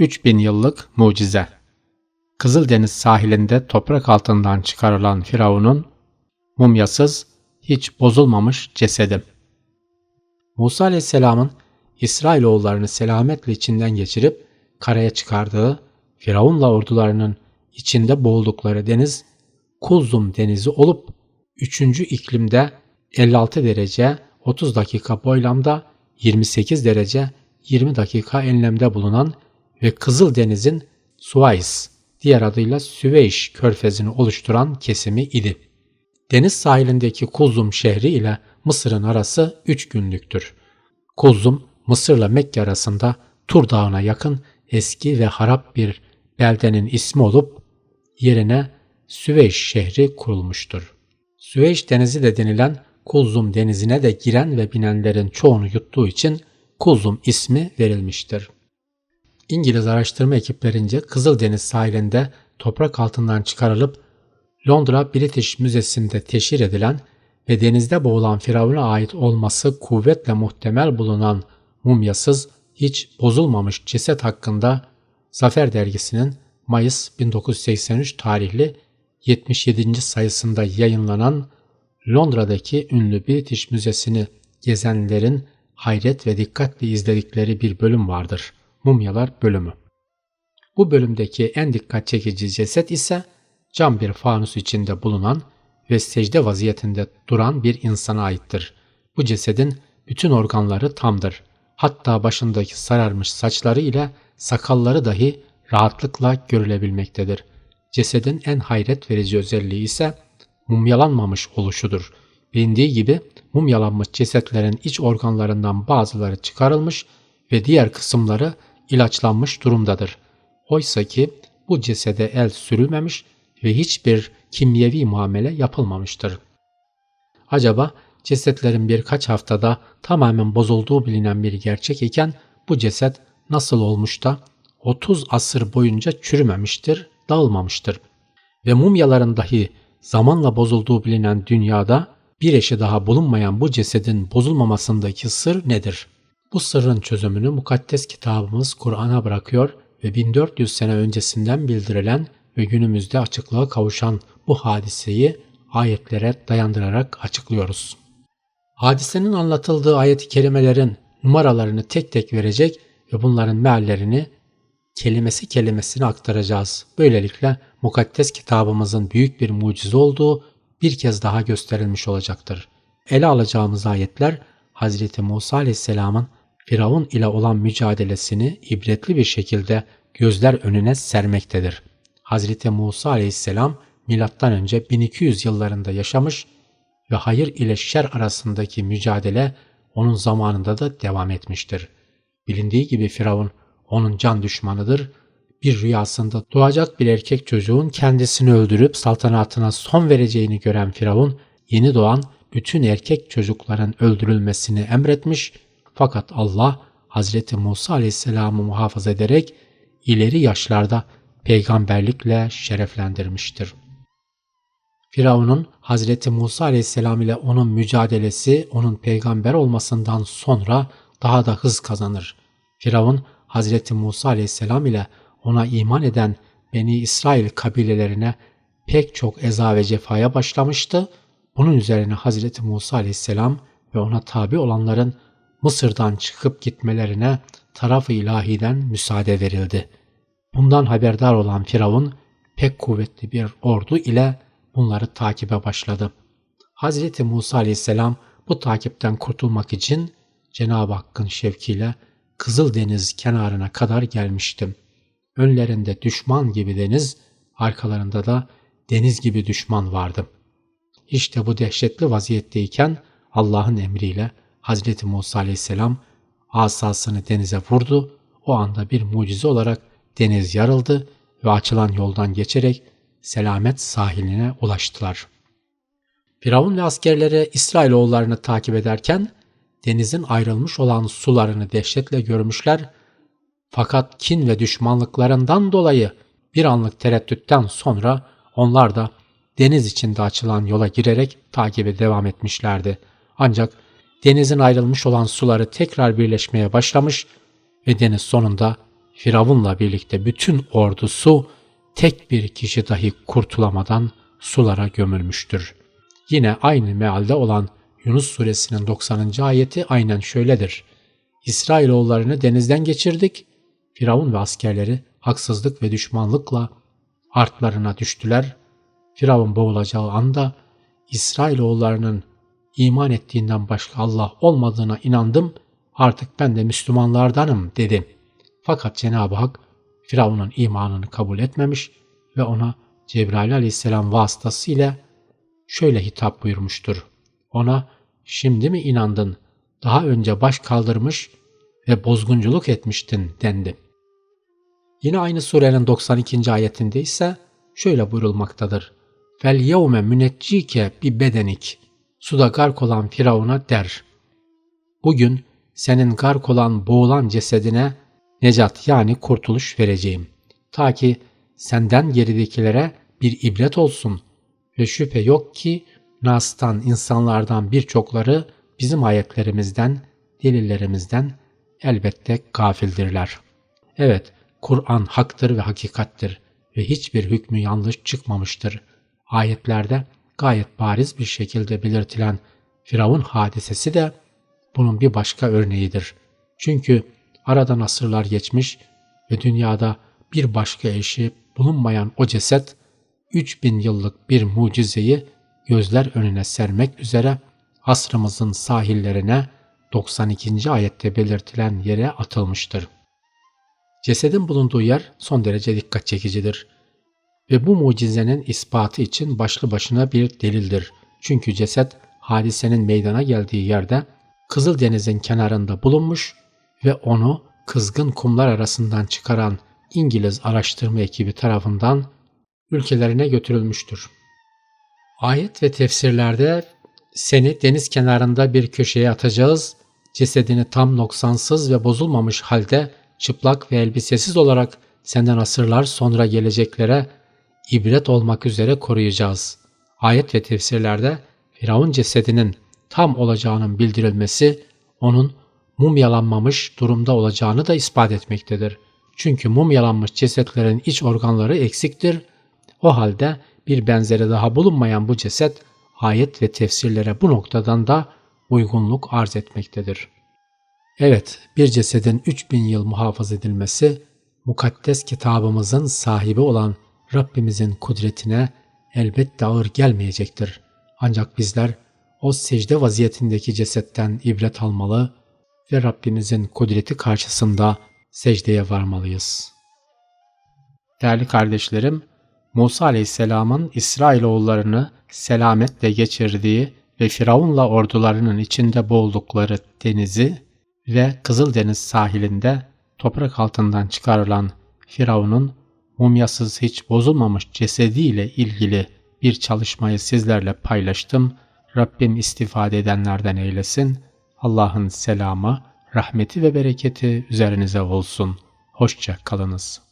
3000 yıllık mucize. Kızıldeniz sahilinde toprak altından çıkarılan Firavun'un mumyasız, hiç bozulmamış cesedi. Musa Aleyhisselam'ın İsrailoğullarını selametle içinden geçirip karaya çıkardığı Firavun'la ordularının içinde boğuldukları deniz Kulzum denizi olup 3. iklimde 56 derece 30 dakika boylamda 28 derece 20 dakika enlemde bulunan ve Kızıl Deniz'in Suez, diğer adıyla Süveyş körfezini oluşturan kesimi idi. Deniz sahilindeki Kulzum şehri ile Mısır'ın arası 3 günlüktür. Kulzum, Mısır'la Mekke arasında Tur Dağı'na yakın eski ve harap bir beldenin ismi olup yerine Süveyş şehri kurulmuştur. Süveyş denizi de denilen Kulzum denizine de giren ve binenlerin çoğunu yuttuğu için Kulzum ismi verilmiştir. İngiliz araştırma ekiplerince Kızıldeniz sahilinde toprak altından çıkarılıp Londra British Müzesi'nde teşhir edilen ve denizde boğulan Firavun'a ait olması kuvvetle muhtemel bulunan mumyasız, hiç bozulmamış ceset hakkında Zafer Dergisi'nin Mayıs 1983 tarihli 77. sayısında yayınlanan Londra'daki ünlü British Müzesi'ni gezenlerin hayret ve dikkatle izledikleri bir bölüm vardır. Mumyalar bölümü. Bu bölümdeki en dikkat çekici ceset ise cam bir fanus içinde bulunan ve secde vaziyetinde duran bir insana aittir. Bu cesedin bütün organları tamdır. Hatta başındaki sararmış saçları ile sakalları dahi rahatlıkla görülebilmektedir. Cesedin en hayret verici özelliği ise mumyalanmamış oluşudur. Bilindiği gibi mumyalanmış cesetlerin iç organlarından bazıları çıkarılmış ve diğer kısımları ilaçlanmış durumdadır. Oysa ki bu cesede el sürülmemiş ve hiçbir kimyevi muamele yapılmamıştır. Acaba cesetlerin birkaç haftada tamamen bozulduğu bilinen bir gerçek iken bu ceset nasıl olmuş da 30 asır boyunca çürümemiştir, dağılmamıştır. Ve mumyaların dahi zamanla bozulduğu bilinen dünyada bir eşi daha bulunmayan bu cesedin bozulmamasındaki sır nedir? Bu sırrın çözümünü mukaddes kitabımız Kur'an'a bırakıyor ve 1400 sene öncesinden bildirilen ve günümüzde açıklığa kavuşan bu hadiseyi ayetlere dayandırarak açıklıyoruz. Hadisenin anlatıldığı ayet-i kerimelerin numaralarını tek tek verecek ve bunların meallerini kelimesi kelimesine aktaracağız. Böylelikle mukaddes kitabımızın büyük bir mucize olduğu bir kez daha gösterilmiş olacaktır. Ele alacağımız ayetler Hz. Musa Aleyhisselam'ın Firavun ile olan mücadelesini ibretli bir şekilde gözler önüne sermektedir. Hz. Musa Aleyhisselam M.Ö. 1200 yıllarında yaşamış ve hayır ile şer arasındaki mücadele onun zamanında da devam etmiştir. Bilindiği gibi Firavun onun can düşmanıdır. Bir rüyasında doğacak bir erkek çocuğun kendisini öldürüp saltanatına son vereceğini gören Firavun, yeni doğan bütün erkek çocukların öldürülmesini emretmiş fakat Allah Hazreti Musa Aleyhisselam'ı muhafaza ederek ileri yaşlarda peygamberlikle şereflendirmiştir. Firavun'un Hazreti Musa Aleyhisselam ile onun mücadelesi onun peygamber olmasından sonra daha da hız kazanır. Firavun Hazreti Musa Aleyhisselam ile ona iman eden Beni İsrail kabilelerine pek çok eza ve cefaya başlamıştı. Bunun üzerine Hazreti Musa Aleyhisselam ve ona tabi olanların Mısır'dan çıkıp gitmelerine taraf-ı ilahiden müsaade verildi. Bundan haberdar olan Firavun pek kuvvetli bir ordu ile bunları takibe başladı. Hazreti Musa aleyhisselam bu takipten kurtulmak için Cenab-ı Hakk'ın şevkiyle Kızıldeniz kenarına kadar gelmiştim. Önlerinde düşman gibi deniz, arkalarında da deniz gibi düşman vardı. İşte bu dehşetli vaziyetteyken Allah'ın emriyle Hazreti Musa aleyhisselam asasını denize vurdu. O anda bir mucize olarak deniz yarıldı ve açılan yoldan geçerek selamet sahiline ulaştılar. Firavun ve askerleri İsrailoğullarını takip ederken denizin ayrılmış olan sularını dehşetle görmüşler. Fakat kin ve düşmanlıklarından dolayı bir anlık tereddütten sonra onlar da deniz içinde açılan yola girerek takibe devam etmişlerdi. Ancak denizin ayrılmış olan suları tekrar birleşmeye başlamış ve deniz sonunda Firavun'la birlikte bütün ordusu tek bir kişi dahi kurtulamadan sulara gömülmüştür. Yine aynı mealde olan Yunus suresinin 90. ayeti aynen şöyledir. İsrailoğullarını denizden geçirdik. Firavun ve askerleri haksızlık ve düşmanlıkla artlarına düştüler. Firavun boğulacağı anda İsrailoğullarının iman ettiğinden başka Allah olmadığına inandım. Artık ben de Müslümanlardanım dedi. Fakat Cenab-ı Hak Firavun'un imanını kabul etmemiş ve ona Cebrail aleyhisselam vasıtasıyla şöyle hitap buyurmuştur. Ona şimdi mi inandın? Daha önce baş kaldırmış ve bozgunculuk etmiştin dendi. Yine aynı surenin 92. ayetinde ise şöyle buyurulmaktadır. Fel yevme müneccike bi bedenik. Suda gark olan Firavun'a der. Bugün senin gark olan boğulan cesedine necat yani kurtuluş vereceğim. Ta ki senden geridekilere bir ibret olsun ve şüphe yok ki Nas'tan insanlardan birçokları bizim ayetlerimizden, delillerimizden elbette gafildirler. Evet, Kur'an haktır ve hakikattir ve hiçbir hükmü yanlış çıkmamıştır. Ayetlerde gayet bariz bir şekilde belirtilen Firavun hadisesi de bunun bir başka örneğidir. Çünkü aradan asırlar geçmiş ve dünyada bir başka eşi bulunmayan o ceset 3000 yıllık bir mucizeyi gözler önüne sermek üzere asrımızın sahillerine 92. ayette belirtilen yere atılmıştır. Cesedin bulunduğu yer son derece dikkat çekicidir ve bu mucizenin ispatı için başlı başına bir delildir. Çünkü ceset hadisenin meydana geldiği yerde Kızıldeniz'in kenarında bulunmuş ve onu kızgın kumlar arasından çıkaran İngiliz araştırma ekibi tarafından ülkelerine götürülmüştür. Ayet ve tefsirlerde seni deniz kenarında bir köşeye atacağız, cesedini tam noksansız ve bozulmamış halde çıplak ve elbisesiz olarak senden asırlar sonra geleceklere ibret olmak üzere koruyacağız. Ayet ve tefsirlerde Firavun cesedinin tam olacağının bildirilmesi onun mumyalanmamış durumda olacağını da ispat etmektedir. Çünkü mumyalanmış cesetlerin iç organları eksiktir. O halde bir benzeri daha bulunmayan bu ceset ayet ve tefsirlere bu noktadan da uygunluk arz etmektedir. Evet, bir cesedin 3000 yıl muhafaza edilmesi mukaddes kitabımızın sahibi olan Rabbimizin kudretine elbette ağır gelmeyecektir. Ancak bizler o secde vaziyetindeki cesetten ibret almalı ve Rabbimizin kudreti karşısında secdeye varmalıyız. Değerli kardeşlerim, Musa Aleyhisselam'ın İsrailoğullarını selametle geçirdiği ve Firavun'la ordularının içinde boğuldukları denizi ve Kızıldeniz sahilinde toprak altından çıkarılan Firavun'un mumyasız hiç bozulmamış cesediyle ilgili bir çalışmayı sizlerle paylaştım. Rabbim istifade edenlerden eylesin. Allah'ın selamı, rahmeti ve bereketi üzerinize olsun. Hoşça kalınız.